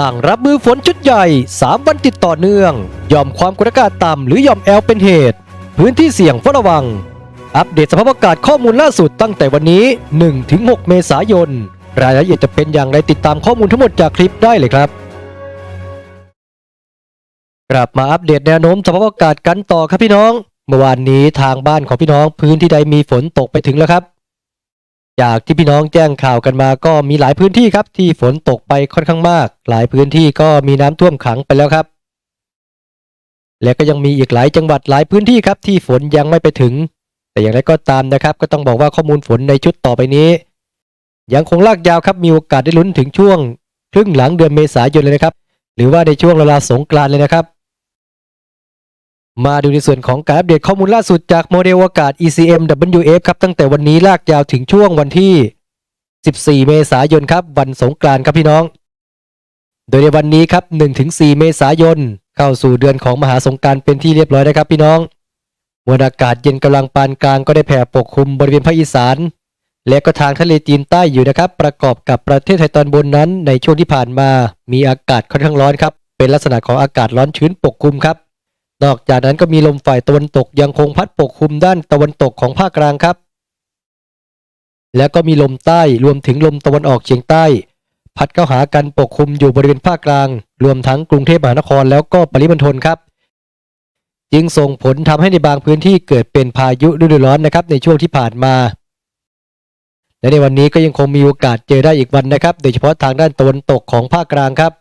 ตั้งรับมือฝนชุดใหญ่ 3 วันติดต่อเนื่อง ยอมความกดอากาศต่ำหรือยอมแอลเป็นเหตุ พื้นที่เสี่ยงเฝ้าระวัง อัปเดตสภาพอากาศข้อมูลล่าสุดตั้งแต่วันนี้ 1-6 เมษายน รายละเอียดจะเป็นอย่างไรติดตามข้อมูลทั้งหมดจากคลิปได้เลยครับกลับมาอัปเดตแนวโน้มสภาพอากาศกันต่อครับพี่น้อง เมื่อวานนี้ทางบ้านของพี่น้องพื้นที่ใดมีฝนตกไปถึงแล้วครับ จากที่พี่น้องแจ้งข่าวกันมาก็มีหลายพื้นที่ครับที่ฝนตกไปค่อนข้างมาก หลายพื้นที่ก็มีน้ำท่วมขังไปแล้วครับ และก็ยังมีอีกหลายจังหวัดหลายพื้นที่ครับที่ฝนยังไม่ไปถึง แต่อย่างไรก็ตามนะครับ ก็ต้องบอกว่าข้อมูลฝนในชุดต่อไปนี้ ยังคงลากยาวครับมีโอกาสได้ลุ้นถึงช่วง ครึ่งหลังเดือนเมษายนเลยนะครับ หรือว่าในช่วงเวลาสงกรานต์เลยนะครับ มาดูในส่วนของการอัปเดตข้อมูลล่าสุดจากโมเดลอากาศ ECM WF ครับตั้งแต่วันนี้ลากยาวถึงช่วงวันที่ 14 เมษายนครับวันสงกรานต์ครับพี่น้อง โดยในวันนี้ครับ 1-4 เมษายน เข้าสู่เดือนของมหาสงกานต์เป็นที่เรียบร้อยนะครับพี่น้องมวลอากาศเย็นกำลังปานกลางก็ได้แผ่ปกคลุมบริเวณภาคอีสาน และก็ทางทะเลจีนใต้อยู่นะครับ ประกอบกับประเทศไทยตอนบนนั้น ในช่วงที่ผ่านมา มีอากาศค่อนข้างร้อนครับเป็นลักษณะของอากาศร้อนชื้นปกคลุมครับ นอกจากนั้นก็มีลมฝ่ายตะวันตกยังคงพัดปกคลุมด้านตะวันตกของภาคกลางครับ แล้วก็มีลมใต้รวมถึงลมตะวันออกเฉียงใต้ พัดเข้าหากันปกคลุมอยู่บริเวณภาคกลาง รวมทั้งกรุงเทพมหานครแล้วก็ปริมณฑลครับ จึงส่งผลทำให้ในบางพื้นที่เกิดเป็นพายุฤดูร้อนนะครับในช่วงที่ผ่านมา และในวันนี้ก็ยังคงมีโอกาสเจอได้อีกวันนะครับ โดยเฉพาะทางด้านตะวันตกของภาคกลางครับ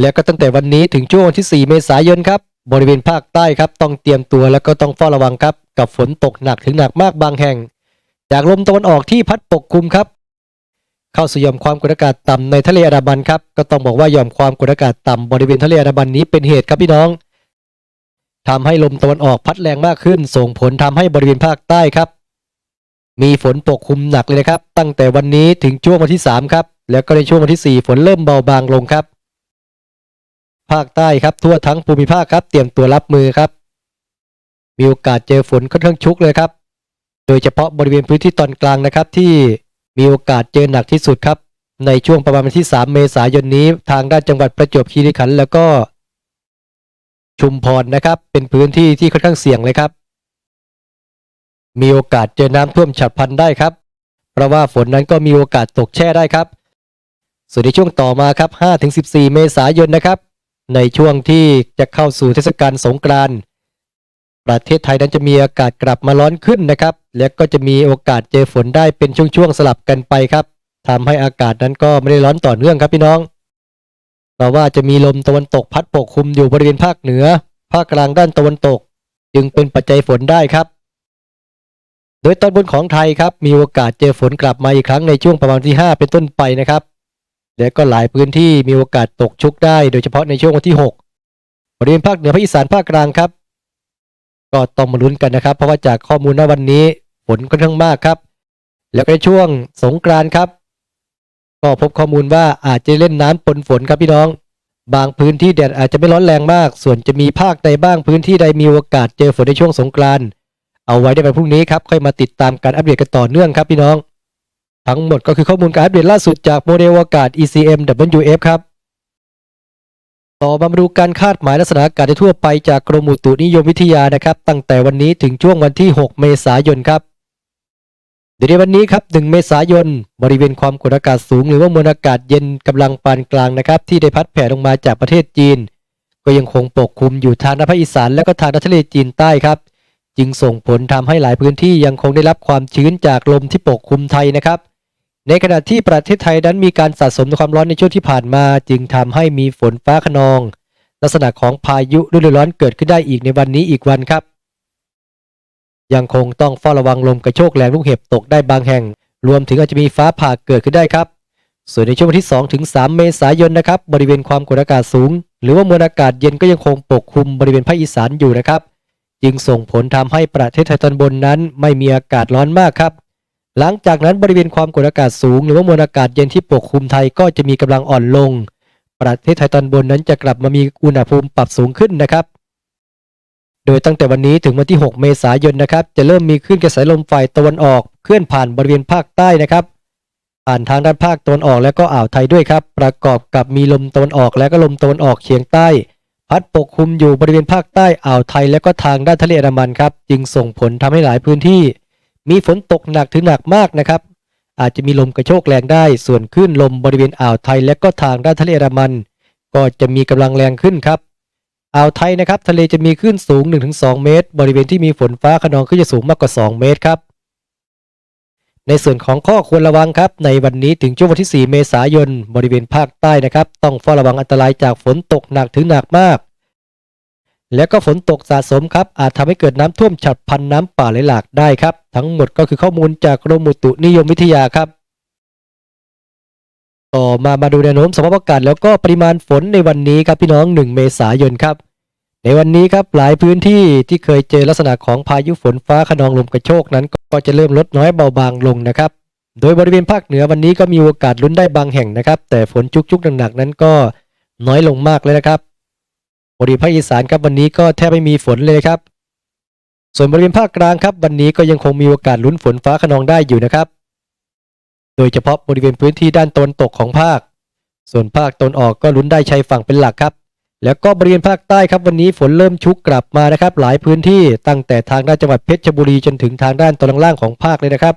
แล้วก็ตั้งแต่วันนี้ถึงช่วงวันที่ 4 เมษายนครับบริเวณภาคใต้ครับต้องเตรียมตัวแล้วก็ต้องเฝ้าระวังครับกับฝนตกหนักถึงหนักมากบางแห่ง จากลมตะวันออกที่พัดปกคลุมครับ เข้าสู่ย่อมความกดอากาศต่ำในทะเลอันดามันครับก็ต้องบอกว่าย่อมความกดอากาศต่ำบริเวณทะเลอันดามันนี้เป็นเหตุครับพี่น้องทำให้ลมตะวันออกพัดแรงมากขึ้น ส่งผลทำให้บริเวณภาคใต้ครับ มีฝนปกคลุมหนักเลยนะครับ ตั้งแต่วันนี้ถึงช่วงวันที่ 3 ครับ แล้วก็ในช่วงวันที่ 4 ฝนเริ่มเบาบางลงครับ ภาคใต้ครับ ทั่วทั้งภูมิภาคครับเตรียมตัวรับมือครับ มีโอกาสเจอฝนค่อนข้างชุกเลยครับ โดยเฉพาะบริเวณพื้นที่ตอนกลางนะครับ ที่มีโอกาสเจอหนักที่สุดครับ ในช่วงประมาณวันที่ 3 เมษายนนี้ ทางด้านจังหวัดประจวบคีรีขันธ์แล้วก็ชุมพรนะครับ เป็นพื้นที่ที่ค่อนข้างเสี่ยงเลยครับ มีโอกาสเจอน้ำท่วมฉับพลันได้ครับ เพราะว่าฝนนั้นก็มีโอกาสตกแช่ได้ครับ ส่วนในช่วงต่อมาครับ 5-14 เมษายนนะครับ ในช่วงที่จะเข้าสู่เทศกาลสงกรานต์ประเทศไทยนั้นจะมีอากาศกลับมาร้อนขึ้นนะครับ และก็จะมีโอกาสเจอฝนได้เป็นช่วงๆสลับกันไปครับทำให้อากาศนั้นก็ไม่ได้ร้อนต่อเนื่องครับพี่น้องเพราะว่าจะมีลมตะวันตกพัดปกคลุมอยู่บริเวณภาคเหนือ ภาคกลางด้านตะวันตก จึงเป็นปัจจัยฝนได้ครับ โดยตอนบนของไทยครับมีโอกาสเจอฝนกลับมาอีกครั้งในช่วงประมาณที่ 5 เป็นต้นไปนะครับ และก็หลายพื้นที่มีโอกาสตกชุกได้โดยเฉพาะในช่วงวันที่ 6 บริเวณภาคเหนือภาคอีสานภาคกลางครับ ก็ต้องมาลุ้นกันนะครับ เพราะว่าจากข้อมูลณวันนี้ฝนค่อนข้างมากครับ แล้วก็ในช่วงสงกรานต์ครับ ก็พบข้อมูลว่าอาจจะเล่นน้ำปนฝนครับพี่น้อง บางพื้นที่แดดอาจจะไม่ร้อนแรงมาก ส่วนจะมีภาคใดบ้างพื้นที่ใดมีโอกาสเจอฝนในช่วงสงกรานต์เอาไว้ได้ในพรุ่งนี้ครับค่อยมาติดตามการอัปเดตกันต่อเนื่องครับพี่น้อง ทั้งหมดก็คือข้อมูลการอัปเดตล่าสุดจากโมเดลอากาศ ECM WF ครับ ต่อมามาดูการคาดหมายลักษณะอากาศทั่วไปจากกรมอุตุนิยมวิทยานะครับ ตั้งแต่วันนี้ถึงช่วงวันที่ 6 เมษายนครับเดี๋ยวในวันนี้ครับ1เมษายน บริเวณความกดอากาศสูง หรือว่ามวลอากาศเย็นกำลังปานกลางนะครับ ที่ได้พัดแผ่ลงมาจากประเทศจีน ก็ยังคงปกคลุมอยู่ทางภาคอีสานและก็ทางทะเลจีนใต้ครับ จึงส่งผลทำให้หลายพื้นที่ยังคงได้รับความชื้นจากลมที่ปกคลุมไทยนะครับ ในขณะที่ประเทศไทยนั้นมีการสะสมความร้อนในช่วงที่ผ่านมา จึงทำให้มีฝนฟ้าขนอง ลักษณะของพายุฤดูร้อนเกิดขึ้นได้อีกในวันนี้อีกวันครับ ยังคงต้องเฝ้าระวังลมกระโชกแรงลูกเห็บตกได้บางแห่ง รวมถึงอาจจะมีฟ้าผ่าเกิดขึ้นได้ครับ ส่วนในช่วงวันที่ 2 ถึง 3 เมษายนนะครับบริเวณความกดอากาศสูง หรือว่ามวลอากาศเย็นก็ยังคงปกคลุมบริเวณภาคอีสานอยู่นะครับ จึงส่งผลทำให้ประเทศไทยตอนบนนั้น ไม่มีอากาศร้อนมากครับ หลังจากนั้นบริเวณความกดอากาศสูง หรือว่ามวลอากาศเย็นที่ปกคลุมไทยก็จะมีกำลังอ่อนลง ประเทศไทยตอนบนนั้นจะกลับมามีอุณหภูมิปรับสูงขึ้นนะครับ โดยตั้งแต่วันนี้ถึงวันที่ 6 เมษายนนะครับ จะเริ่มมีคลื่นกระแสลมฝ่ายตะวันออก เคลื่อนผ่านบริเวณภาคใต้นะครับ ผ่านทางด้านภาคตะวันออกและก็อ่าวไทยด้วยครับ ประกอบกับมีลมตะวันออกและก็ลมตะวันออกเฉียงใต้ พัดปกคลุมอยู่บริเวณภาคใต้อ่าวไทยและก็ทางด้านทะเลอันดามันครับ จึงส่งผลทำให้หลายพื้นที่ มีฝนตกหนักถึงหนักมากนะครับ อาจจะมีลมกระโชกแรงได้ ส่วนคลื่นลมบริเวณอ่าวไทยและก็ทางด้านทะเลอันมัน ก็จะมีกำลังแรงขึ้นครับ อ่าวไทยนะครับ ทะเลจะมีคลื่นสูง 1-2 เมตร บริเวณที่มีฝนฟ้าขนองขึ้นจะสูงมากกว่า 2 เมตรครับ ในส่วนของข้อควรระวังครับ ในวันนี้ถึงช่วงวันที่ 4 เมษายน บริเวณภาคใต้นะครับ ต้องเฝ้าระวังอันตรายจากฝนตกหนักถึงหนักมาก และก็ฝนตกสะสมครับ อาจทำให้เกิดน้ำท่วมฉับพลันน้ำป่าไหลหลากได้ครับ ทั้งหมดก็คือข้อมูลจากกรมอุตุนิยมวิทยาครับ ต่อมามาดูแนวโน้มสภาพอากาศแล้วก็ปริมาณฝนในวันนี้ครับพี่น้อง 1 เมษายนครับ ในวันนี้ครับหลายพื้นที่ที่เคยเจอลักษณะของพายุฝนฟ้าขนองลมกระโชกนั้น ก็จะเริ่มลดน้อยเบาบางลงนะครับ โดยบริเวณภาคเหนือวันนี้ก็มีโอกาสลุ้นได้บางแห่งนะครับ แต่ฝนชุกๆหนักๆนั้นก็น้อยลงมากเลยนะครับ บริเวณภาคอีสานครับวันนี้ก็แทบไม่มีฝนเลยครับ ส่วนบริเวณภาคกลางครับวันนี้ก็ยังคงมีโอกาสลุ้นฝนฟ้าขนองได้อยู่นะครับ โดยเฉพาะบริเวณพื้นที่ด้านตนตกของภาค ส่วนภาคตนออกก็ลุ้นได้ชายฝั่งเป็นหลักครับ แล้วก็บริเวณภาคใต้ครับวันนี้ฝนเริ่มชุกกลับมานะครับ หลายพื้นที่ตั้งแต่ทางด้านจังหวัดเพชรบุรีจนถึงทางด้านตอนล่างของภาคเลยนะครับ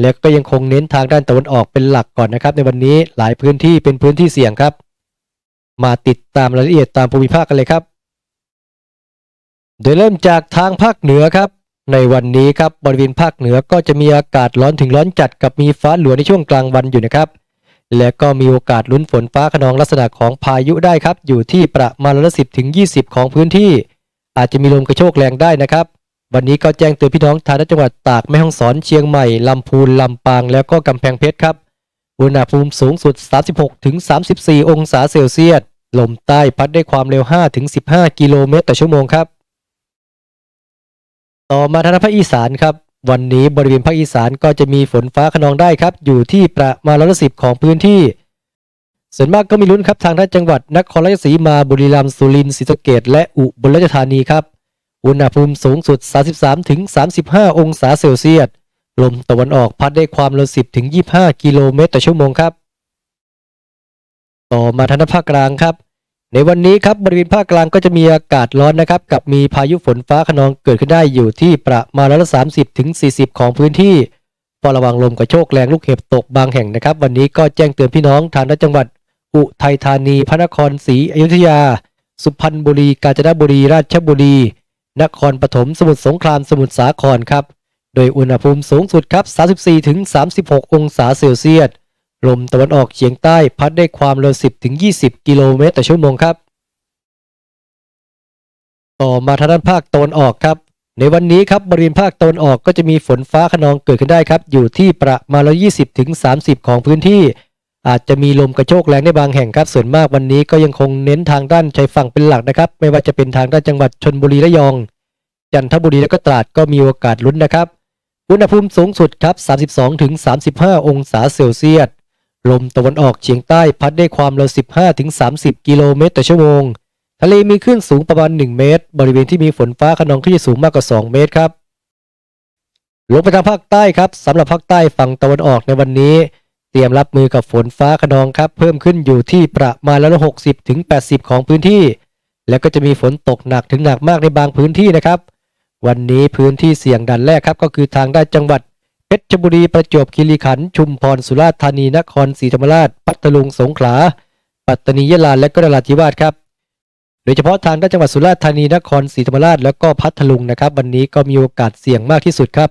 แล้วก็ยังคงเน้นทางด้านตะวันออกเป็นหลักก่อนนะครับ ในวันนี้หลายพื้นที่เป็นพื้นที่เสี่ยงครับ มาติดตามรายละเอียดตามภูมิภาคกันเลยครับ โดยเริ่มจากทางภาคเหนือครับ ในวันนี้ครับบริเวณภาคเหนือก็จะมีอากาศร้อนถึงร้อนจัดกับมีฟ้าหลัวในช่วงกลางวันอยู่นะครับ และก็มีโอกาสลุ้นฝนฟ้าขนองลักษณะของพายุได้ครับ อยู่ที่ประมาณร้อยละสิบถึงยี่สิบของพื้นที่ อาจจะมีลมกระโชกแรงได้นะครับ วันนี้ก็แจ้งเตือนพี่น้องทางจังหวัดตากแม่ฮ่องสอนเชียงใหม่ลำพูนลำปางแล้วก็กำแพงเพชรครับ อุณหภูมิสูงสุด 36ถึง34 องศาเซลเซียส ลมใต้พัดได้ความเร็ว5ถึง15 กิโลเมตรต่อชั่วโมงครับ ต่อมาทางภาคอีสานครับ วันนี้บริเวณภาคอีสานก็จะมีฝนฟ้าขนองได้ครับ อยู่ที่ประมาณร้อยละสิบของพื้นที่ ส่วนมากก็มีลุ้นครับทางด้านจังหวัดนครราชสีมาบุรีรัมย์สุรินทร์ศรีสะเกษและอุบลราชธานีครับ อุณหภูมิสูงสุด 33-35 องศาเซลเซียส ลมตะวันออกพัดได้ความเร็ว 10 ถึง 25 กิโลเมตรต่อชั่วโมงครับ ต่อมาทางด้านภาคกลางครับ ในวันนี้ครับบริเวณภาคกลางก็จะมีอากาศร้อนนะครับ กับมีพายุฝนฟ้าขนองเกิดขึ้นได้อยู่ที่ประมาณร้อยละสามสิบถึงสี่สิบของพื้นที่เฝ้าระวังลมกระโชกแรงลูกเห็บตกบางแห่งนะครับ วันนี้ก็แจ้งเตือนพี่น้องทางจังหวัด อุทัยธานี พระนครศรีอยุธยา สุพรรณบุรี กาญจนบุรี ราชบุรี นครปฐม สมุทรสงคราม สมุทรสาครครับ ดยอุณหภูมิสูงสุดครับ 34-36 องศาเซลเซียส ลมตะวันออกเฉียงใต้พัดได้ความเร็ว 10-20 กิโลเมตรต่อชั่วโมงครับ ต่อมาทางด้านภาคตะวันออกครับ ในวันนี้ครับบริเวณภาคตะวันออกก็จะมีฝนฟ้าขนองเกิดขึ้นได้ครับ อยู่ที่ประมาณ 120ถึง30 ของพื้นที่ อาจจะมีลมกระโชกแรงในบางแห่งครับ ส่วนมากวันนี้ก็ยังคงเน้นทางด้านชายฝั่งเป็นหลักนะครับ ไม่ว่าจะเป็นทางด้านจังหวัดชนบุรีระยอง จันทบุรีและก็ตราดก็มีโอกาสลุ้นนะครับ อุณหภูมิสูงสุดครับ 32ถึง35 องศาเซลเซียส ลมตะวันออกเฉียงใต้พัดได้ความเร็ว 15ถึง30 กิโลเมตรต่อชั่วโมง ทะเลมีคลื่นสูงประมาณ 1 เมตร บริเวณที่มีฝนฟ้าขนองคลื่นสูงมากกว่า 2 เมตรครับ ลงไปทางภาคใต้ครับสำหรับภาคใต้ฝั่งตะวันออกในวันนี้ เตรียมรับมือกับฝนฟ้าขนองครับ เพิ่มขึ้นอยู่ที่ประมาณละ60ถึง80 ของพื้นที่ แล้วก็จะมีฝนตกหนักถึงหนักมากในบางพื้นที่นะครับ วันนี้พื้นที่เสี่ยงดันแรกครับก็คือทางด้านจังหวัดเพชรบุรีประจวบคีรีขันธ์ชุมพรสุราษฎร์ธานีนครศรีธรรมราชพัทลุงสงขลา ปัตตานียะลาและก็นราธิวาสครับโดยเฉพาะทางด้านจังหวัดสุราษฎร์ธานีนครศรีธรรมราชแล้วก็พัทลุงนะครับ วันนี้ก็มีโอกาสเสี่ยงมากที่สุดครับ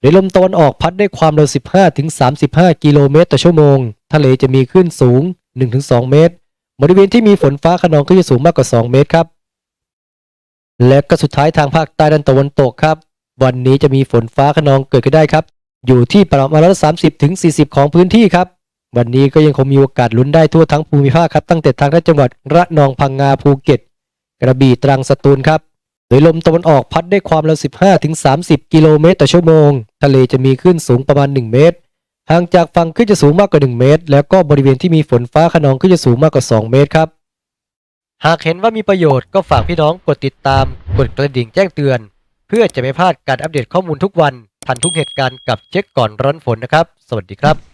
โดยลมตะวันออกพัดได้ความเร็ว 15ถึง35 กิโลเมตรต่อชั่วโมง ทะเลจะมีคลื่นสูง 1-2 เมตร บริเวณที่มีฝนฟ้าขนองก็จะสูงมากกว่า 2 เมตรครับ และก็สุดท้ายทางภาคใต้ด้านตะวันตกครับ วันนี้จะมีฝนฟ้าขนองเกิดขึ้นได้ครับ อยู่ที่ประมาณร้อยละสามสิบถึงสี่สิบของพื้นที่ครับ วันนี้ก็ยังคงมีโอกาสลุ้นได้ทั่วทั้งภูมิภาคครับ ตั้งแต่ทางด้านจังหวัดระนองพังงาภูเก็ต กระบี่ตรังสตูลครับโดยลมตะวันออกพัดได้ความเร็ว 15 ถึง 30 กิโลเมตรต่อชั่วโมง ทะเลจะมีคลื่นสูงประมาณ 1 เมตร ห่างจากฝั่งขึ้นจะสูงมากกว่า 1 เมตร แล้วก็บริเวณที่มีฝนฟ้าขนองขึ้นจะสูงมากกว่า 2 เมตรครับ หากเห็นว่ามีประโยชน์ก็ฝากพี่น้องกดติดตาม กดกระดิ่งแจ้งเตือน เพื่อจะไม่พลาดการอัปเดตข้อมูลทุกวัน ทันทุกเหตุการณ์กับเช็คก่อนร้อนฝนนะครับ สวัสดีครับ